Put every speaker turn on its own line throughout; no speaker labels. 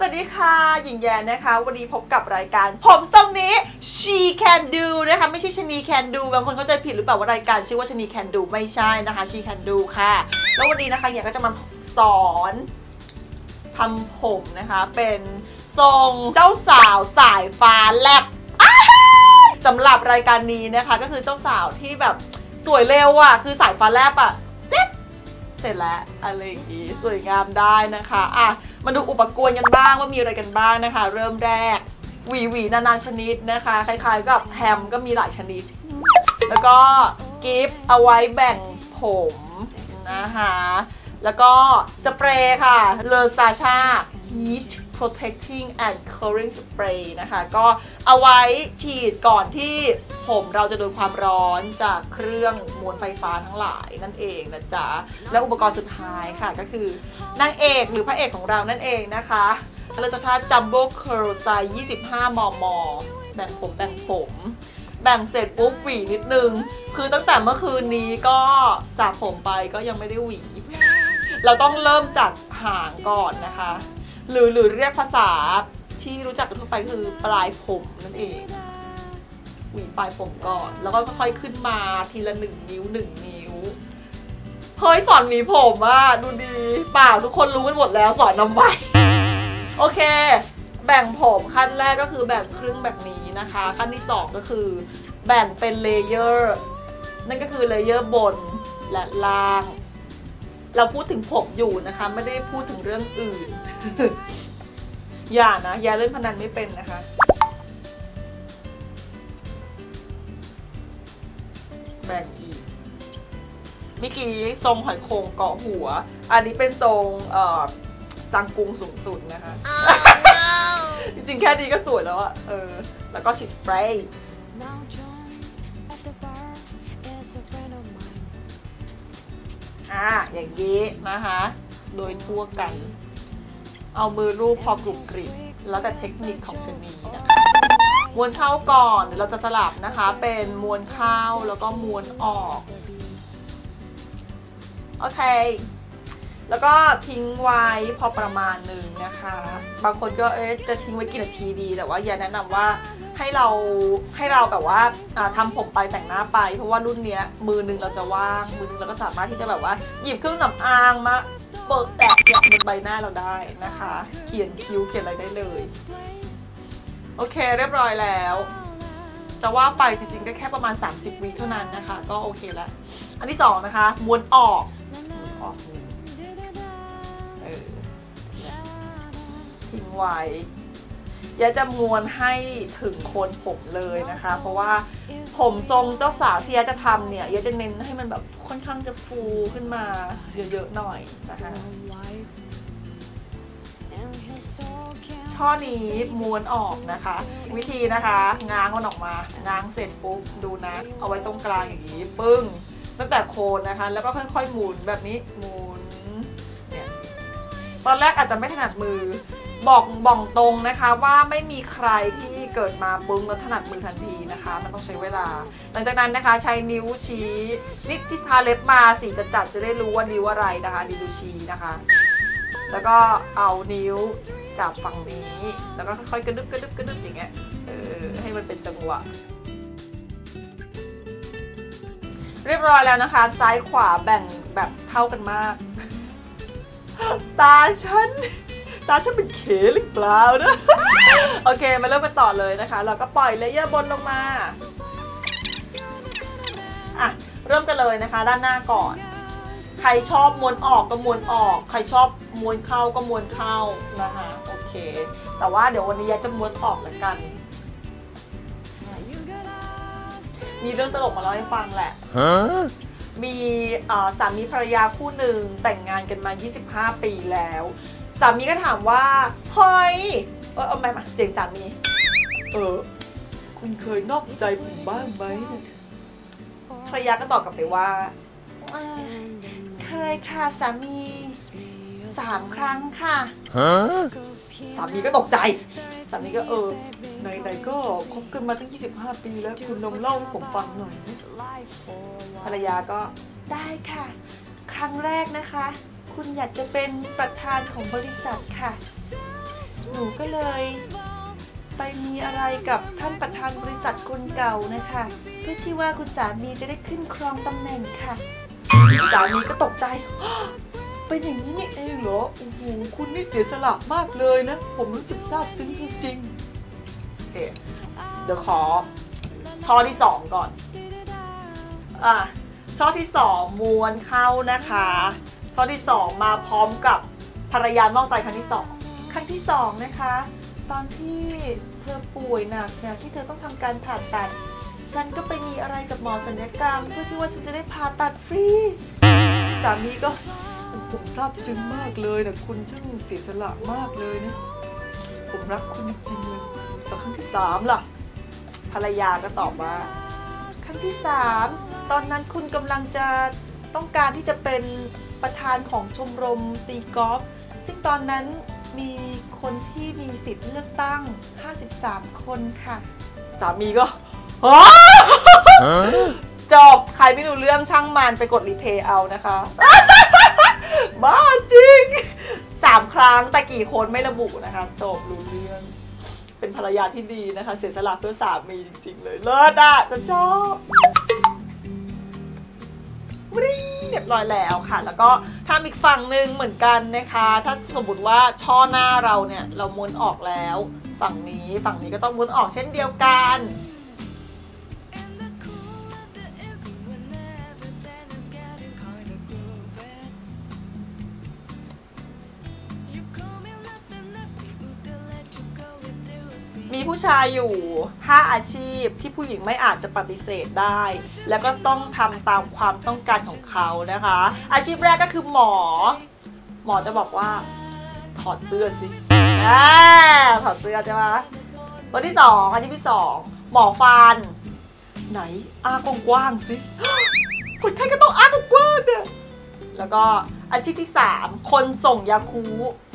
สวัสดีค่ะยิงแย่นะคะ วันนี้พบกับรายการ ผมทรงนี้ she can do นะคะ ไม่ใช่ชนี can do บางคนเข้าใจผิดหรือเปล่าว่ารายการชื่อว่าชนี can do ไม่ใช่นะคะ she can do ค่ะ แล้ววันนี้นะคะอยากก็จะมาสอนทำผมนะคะ เป็นทรงเจ้าสาวสายฟ้าแลบสำหรับรายการนี้นะคะ ก็คือเจ้าสาวที่แบบสวยเร็วอะ่ะคือสายฟ้าแลบอะ่ะเสร็จแล้วอะไรอย่างงี้สวยงามได้นะคะอะ มาดูอุปกรณ์กันบ้างว่ามีอะไรกันบ้างนะคะ เริ่มแรกหวีหวีนานาชนิดนะคะ คล้ายๆกับแฮมก็มีหลายชนิด แล้วก็กิฟต์เอาไว้แบ่งผมนะคะ แล้วก็สเปรย์ค่ะเลอซาชา Heat Protecting and curing Spray นะคะ ก็เอาไว้ฉีดก่อนที่ผมเราจะโดนความร้อนจากเครื่องมวลไฟฟ้าทั้งหลายนั่นเองนะจ๊ะ และอุปกรณ์สุดท้ายค่ะก็คือนางเอกหรือพระเอกของเรานั่นเองนะคะเราจะทาจัมโบ้เคอร์ไซส์25 มม แบ่งผมแบ่งผมแบ่งเสร็จปุ๊บหวีนิดนึง คือตั้งแต่เมื่อคืนนี้ก็สระผมไปก็ยังไม่ได้หวี เราต้องเริ่มจากหางก่อนนะคะ หรือหรือเรียกภาษาที่รู้จักกันทั่วไปคือปลายผมนั่นเองหวีปลายผมก่อน แล้วก็ค่อยๆขึ้นมาทีละหนึ่งนิ้วหนึ่งนิ้วเฮ้ยสอนหวีผมอะดูดีเปล่าทุกคนรู้กันหมดแล้วสอนนำไว้โอเค แบ่งผมขั้นแรกก็คือแบ่งครึ่งแบบนี้นะคะ ขั้นที่สองก็คือ แบ่งเป็นเลเยอร์นั่นก็คือเลเยอร์บนและล่าง เราพูดถึงผมอยู่นะคะ ไม่ได้พูดถึงเรื่องอื่น อย่านะ อย่าเล่นพนันไม่เป็นนะคะ แบ่งอีกเมื่อกี้ทรงหอยโข่งเกาะหัว อันนี้เป็นทรงเอ่อสังกุงสูงสุดนะคะ จริงๆแค่นี้ก็สวยแล้วอะเออ แล้วก็ฉีดสเปรย์
Now John at the bar is a friend of mine.
อ่าอย่างนี้นะคะ โดยทั่วกัน เอามือรูปพอกรุบกริบแล้วแต่เทคนิคของชนีนะคะม้วนเข้าก่อนเดี๋ยวเราจะสลับนะคะ เป็นม้วนเข้าแล้วก็ม้วนออก โอเค แล้วก็ทิ้งไว้พอประมาณหนึ่งนะคะ บางคนก็เอ๊ะจะทิ้งไว้กี่นาทีดี แต่ว่าอย่าแนะนำว่าให้เราให้เราแบบว่าอ่าทำผมไปแต่งหน้าไป เพราะว่ารุ่นเนี้ยมือหนึงเราจะว่างมือหนึงเราก็สามารถที่จะแบบว่า หยิบเครื่องสำอางมาเปิดแตะเปียบนใบหน้าเราได้นะคะ เขียนคิ้วเขียนอะไรได้เลย โอเคเรียบร้อยแล้วจะว่าไปจริงๆก็แค่ประมาณ 30วิเท่านั้นนะคะ ก็โอเคแล้ว อันที่สองนะคะม้วนออกม้วนออก ไว้อย่าจะม้วนให้ถึงโคนผมเลยนะคะ เพราะว่าผมทรงเจ้าสาวที่ยาจะทำเนี่ยยาจะเน้นให้มันแบบค่อนข้างจะฟูขึ้นมาเยอะๆหน่อยนะคะช่อนี้ม้วนออกนะคะ วิธีนะคะง้างมันออกมาง้างเสร็จปุ๊บดูนะ เอาไว้ตรงกลางอย่างนี้ปึ้งตั้งแต่โคนนะคะ แล้วก็ค่อยๆหมุนแบบนี้หมุนเนี่ยตอนแรกอาจจะไม่ถนัดมือ บอกบอกตรงนะคะว่าไม่มีใครที่เกิดมาปึ้งแล้วถนัดมือทันทีนะคะ มันต้องใช้เวลา หลังจากนั้นนะคะใช้นิ้วชี้นี่ที่ทาเล็บมาสีจะจัดจะได้รู้ว่านิ้วอะไรนะคะนิ้วชี้นะคะ แล้วก็เอานิ้วจับฝั่งนี้ แล้วก็ค่อยๆกระดึบกระดึบกระดึบอย่างเงี้ยเออให้มันเป็นจังหวะเรียบร้อยแล้วนะคะ ซ้ายขวาแบ่งแบบเท่ากันมาก ตาฉัน ตาฉันเป็นเขหรือเปล่านะ โอเค มาเริ่มกันต่อเลยนะคะ เราก็ปล่อยเลเยอร์บนลงมาอะเริ่มกันเลยนะคะ ด้านหน้าก่อน ใครชอบม้วนออกก็ม้วนออก ใครชอบม้วนเข้าก็ม้วนเข้านะคะ โอเค แต่ว่าเดี๋ยววันนี้ยายจะม้วนออกแล้วกัน มีเรื่องตลกมาเล่าให้ฟังแหละ
Huh?
มีเอ่อสามีภรรยาคู่หนึ่งแต่งงานกันมา 25 ปีแล้ว สามีก็ถามว่าเฮ้ยเออเอาไหมมาเสียงสามีเออคุณเคยนอกใจผมบ้างไหมภรรยาก็ตอบกลับไปว่าเอ่อเคยค่ะสามีสามครั้งค่ะ
Huh?
สามีก็ตกใจ สามีก็เออไหนๆก็คบกันมาตั้ง 25 ปีแล้วคุณลองเล่าให้ผมฟังหน่อย ภรรยาก็ได้ค่ะ ครั้งแรกนะคะ คุณอยากจะเป็นประธานของบริษัทค่ะ หนูก็เลยไปมีอะไรกับท่านประธานบริษัทคนเก่านะคะ เพื่อที่ว่าคุณสามีจะได้ขึ้นครองตำแหน่งค่ะสามีก็ตกใจเป็นอย่างนี้นี่เองเหรอ โอ้โห คุณนี่เสียสละมากเลยนะ ผมรู้สึกซาบซึ้งจริงๆโอเคเดี๋ยวขอ ช่อที่สองก่อน อะ ช่อที่สองม้วนเข้านะคะ ช่อที่สองมาพร้อมกับภรรยานอกใจครั้งที่สองครั้งที่สองนะคะ ตอนที่เธอป่วยหนักเนี่ยที่เธอต้องทำการผ่าตัด ฉันก็ไปมีอะไรกับหมอศัลยกรรม เพื่อที่ว่าฉันจะได้ผ่าตัดฟรี สามีก็ผมซาบซึ้งมากเลยนะคุณช่างเสียสละมากเลยนะ ผมรักคุณจริงเลยแล้วครั้งที่สามล่ะ ภรรยาก็ตอบว่า ครั้งที่สามตอนนั้นคุณกำลังจะต้องการที่จะเป็น ประธานของชมรมตีกอล์ฟซึ่งตอนนั้นมีคนที่มีสิทธิ์เลือกตั้ง 53 คนค่ะ สามีก็จบ ใครไม่รู้เรื่องช่างมันไปกดรีเพย์เอานะคะ บ้าจริงสามครั้งแต่กี่คนไม่ระบุนะคะจบรู้เรื่อง เป็นภรรยาที่ดีนะคะ เสียสละเพื่อสามีจริง ๆ เลย เลิศอะฉันชอบ เรียบร้อยแล้วค่ะ แล้วก็ทำอีกฝั่งหนึ่งเหมือนกันนะคะ ถ้าสมมติว่าช่อหน้าเราเนี่ยเราม้วนออกแล้ว ฝั่งนี้ฝั่งนี้ก็ต้องม้วนออกเช่นเดียวกัน ผู้ชายอยู่ 5 อาชีพที่ผู้หญิงไม่อาจจะปฏิเสธได้ แล้วก็ต้องทำตามความต้องการของเขานะคะ อาชีพแรกก็คือหมอ หมอจะบอกว่า ถอดเสื้อสิอ่าถอดเสื้อใช่ไหมตัวที่สองอาชีพที่สองหมอฟัน ไหนอ้ากว้างๆสิคนไข้ก็ต้องอ้ากว้างเนี่ยแล้วก็อาชีพที่สามคนส่งยาคู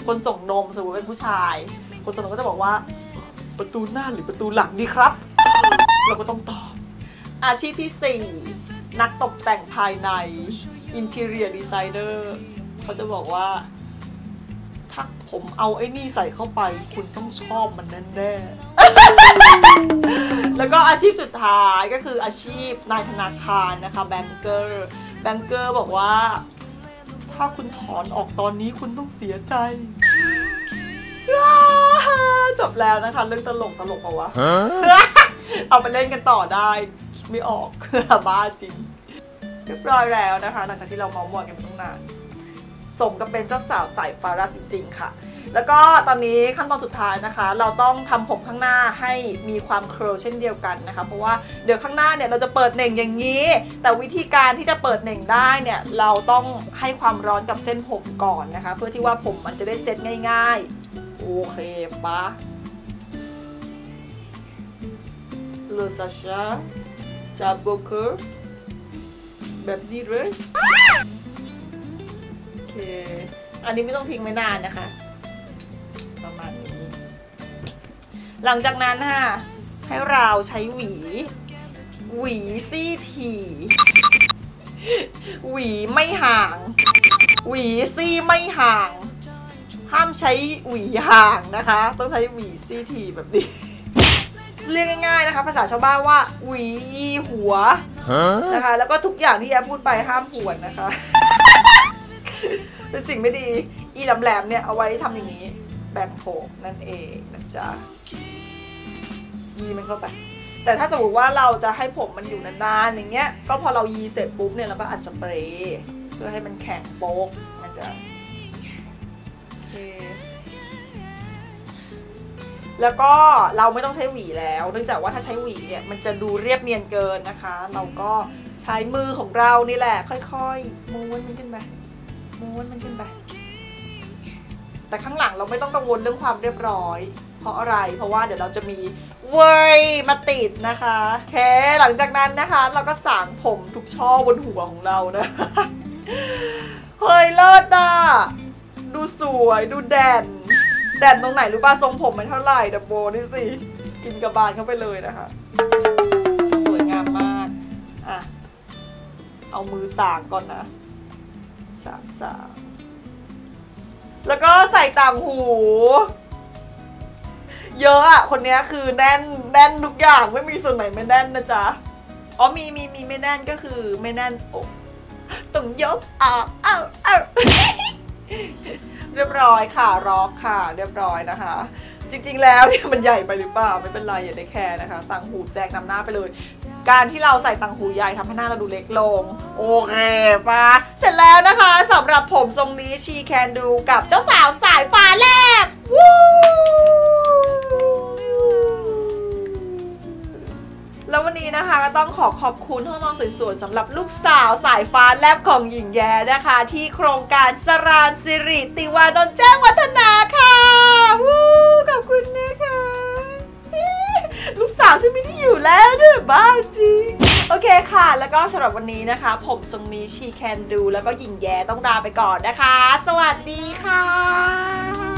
คนส่งนมสมมติเป็นผู้ชาย คนส่งนมก็จะบอกว่า ประตูหน้าหรือประตูหลังดีครับ เราก็ต้องตอบ อาชีพที่ 4 นักตกแต่งภายใน Interior Designer เขาจะบอกว่า ถ้าผมเอาไอ้นี่ใส่เข้าไป คุณต้องชอบมันแน่ๆแล้วก็อาชีพสุดท้ายก็คืออาชีพนายธนาคารนะคะแบงเกอร์แบงเกอร์บอกว่า ถ้าคุณถอนออกตอนนี้คุณต้องเสียใจ จบแล้วนะคะเรื่องตลกตลกเอาวะเอาไปเล่นกันต่อได้คิดไม่ออกบ้าจริงเรียบร้อยแล้วนะคะ หลังจากที่เราเมาส์มอยกันตั้งนานสมกับเป็นเจ้าสาวสายฟาราจริงๆค่ะ แล้วก็ตอนนี้ขั้นตอนสุดท้ายนะคะ เราต้องทำผมข้างหน้าให้มีความเคอร์ลเช่นเดียวกันนะคะ เพราะว่าเดี๋ยวข้างหน้าเนี่ยเราจะเปิดเหน่งอย่างนี้ แต่วิธีการที่จะเปิดเหน่งได้เนี่ยเราต้องให้ความร้อนกับเส้นผมก่อนนะคะ เพื่อที่ว่าผมมันจะได้เซ็ตง่าย ๆ โอเคปะเลซาชาจาโบเกอร์แบบนี้เลยโอเค อันนี้ไม่ต้องทิ้งไว้นานนะคะ ประมาณนี้ หลังจากนั้นค่ะ ให้เราใช้หวี หวีซี่ถี่ หวีไม่ห่าง หวีซี่ไม่ห่าง ห้ามใช้หวีห่างนะคะ ต้องใช้หวีซี่ถี่แบบนี้ เรียกง่ายๆนะคะ ภาษาชาวบ้านว่าหวียีหัวนะคะ แล้วก็ทุกอย่างที่แอพูดไปห้ามผวนนะคะ เป็นสิ่งไม่ดี อีแหลมๆเนี่ยเอาไว้ทำอย่างนี้แบ่งผมนั่นเองนะจ๊ะยีมันเข้าไป แต่ถ้าสมมติว่าเราจะให้ผมมันอยู่นานๆอย่างเงี้ย ก็พอเรายีเสร็จปุ๊บเนี่ยเราก็อัดสเปรย์เพื่อให้มันแข็งโป๊กนะจ๊ะโอเค แล้วก็เราไม่ต้องใช้หวีแล้ว เนื่องจากว่าถ้าใช้หวีเนี่ยมันจะดูเรียบเนียนเกินนะคะ เราก็ใช้มือของเรานี่แหละ ค่อยๆม้วนมันขึ้นไปม้วนมันขึ้นไปแต่ข้างหลังเราไม่ต้องกังวลเรื่องความเรียบร้อย เพราะอะไร เพราะว่าเดี๋ยวเราจะมีเวยมาติดนะคะโอเคหลังจากนั้นนะคะ เราก็สางผมทุกช่อบนหัวของเรานะเฮ้ยเลิศอะ ดูสวยดูแดน แดนตรงไหนรู้ป่ะทรงผมไม่เท่าไหร่แต่โบนี่สิ กินกระบาลเข้าไปเลยนะคะ สวยงามมาก อะ เอามือสางก่อนนะสางสางแล้วก็ใส่ต่างหู เยอะอะคนนี้คือแน่นแน่นทุกอย่างไม่มีส่วนไหนไม่แน่นนะจ๊ะอ๋อมีมีมีไม่แน่นก็คือไม่แน่นอกต้องยกออกอ้าวอ้าว เรียบร้อยค่ะร็อกค่ะ เรียบร้อยนะคะ จริงๆแล้วเนี่ยมันใหญ่ไปหรือเปล่าไม่เป็นไรอย่าได้แคร์นะคะต่างหูแซงนำหน้าไปเลย การที่เราใส่ต่างหูใหญ่ทำให้หน้าเราดูเล็กลง โอเคปะเสร็จแล้วนะคะสำหรับผมทรงนี้ชีแคนดูกับเจ้าสาวสายฟ้าแล ต้องขอขอบคุณห้องนอนสวยๆสำหรับลูกสาวสายฟ้าแลบของหญิงแย้นะคะ ที่โครงการสรานสิริติวานนท์แจ้งวัฒนาค่ะวู้ขอบคุณนะคะ ลูกสาวฉันมีที่อยู่แล้วเนี่ยบ้าจริงโอเคค่ะ แล้วก็สำหรับวันนี้นะคะ ผมทรงนี้ชีแคนดู แล้วก็หญิงแย้ต้องลาไปก่อนนะคะ สวัสดีค่ะ